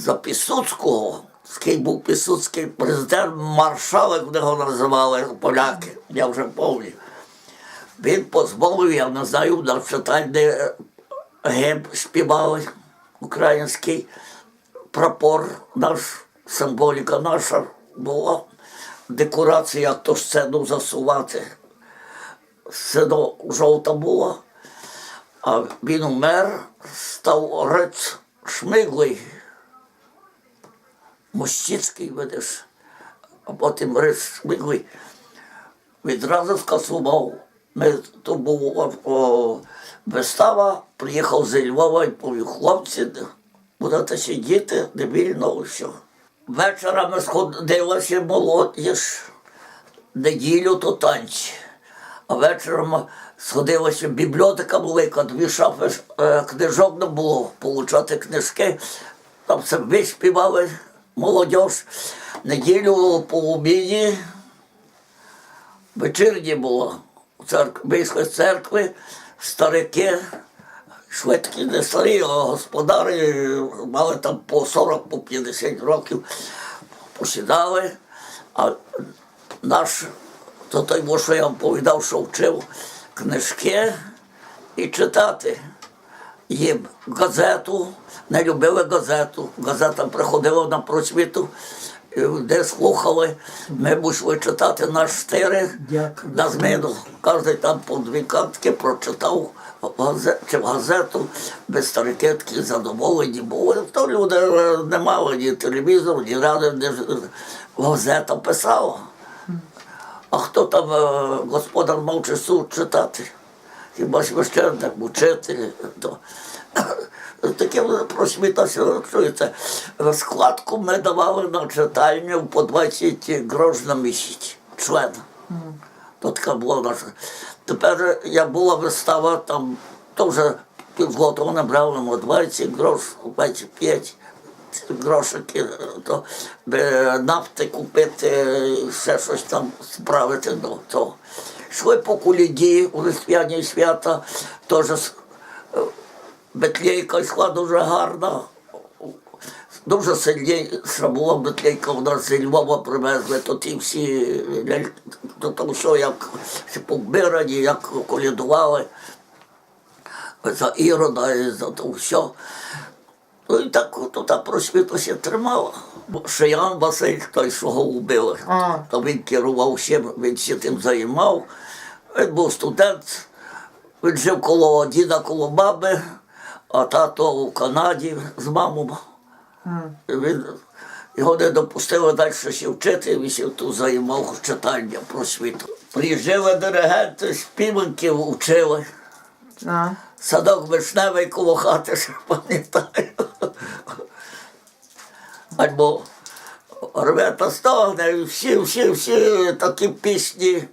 за Пісуцького, який був Пісуцький президент, маршалик його називали поляки, я вже пам'ятаю. Він дозволив, я не знаю, на читальний гімн співали український прапор наш, символіка наша була. Декорація, як то сцену засувати. Сцена жовта була, а він умер, став орець Шмиглий, Мостицький, видиш, а потім Орець Шмиглий відразу скасував. Ми, то була вистава, приїхав зі Львова і повів хлопці, будете сидіти, не вільно все. Вечорами сходилася молодіж, неділю то танці. А вечором сходилася бібліотека велика, дві шафи е, книжок не було, получати книжки. Там все виспівали молодь. Неділю по обіді вечірні було. Вийшли з церкви, старики, швидкі не старі, а господарі мали там по 40, по 50 років, посідали. А наш, то той, бо, що я вам повідав, що вчив книжки і читати їм газету, не любили газету. Газета приходила на просвіту, де слухали. Ми мусили читати наш штири Дякую. на зміну. Кожен там по дві картки прочитав газету, чи газету, без старики такі задоволені були. То люди е, не мали ні телевізору, ні радіо, ні газета писала. А хто там е, господар мав часу читати? Хіба священник, учитель, то таке просвіта чуєте. Складку ми давали на читальню по 20 грош на місяць, член. То така була наша. Тепер я була вистава, там то вже півгода вони брали ну, 20 грош, 25 грошики, то нафти купити, ще щось там справити до того. Йшли по куліді у Листвяні свята, теж с- е, Бетлейка йшла дуже гарна. Дуже сильніша була Бетлейка, нас зі Львова привезли, то ті всі ляль- то там що як побирані, як колядували за Ірода і за то все. Ну і так то та просвіту ще тримала. Шиян Василь, той, що його вбили, А. то він керував всім, він ще тим займав. Він був студент, він жив коло діда, коло баби, а тато у Канаді з мамою. Він, його не допустили далі ще вчити, він ще тут займав читання просвіту. Приїжджали диригенти, співанків учили. А, Садок вишневий коло хати, ще пам'ятаю. Альбо рве та стогне, всі, всі, всі такі пісні.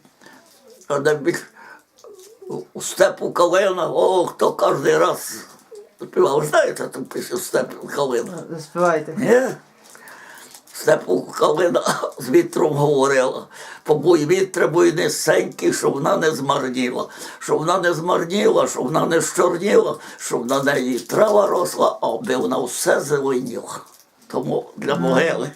У степу калина, о, хто кожен раз співав. Знаєте ту пісню степу калина? заспівайте. Ні? Степу калина з вітром говорила. Побуй вітре, буй несенький, щоб вона не змарніла, щоб вона не змарніла, щоб вона не щорніла, щоб на неї трава росла, а аби вона все зеленіла. Тому для могили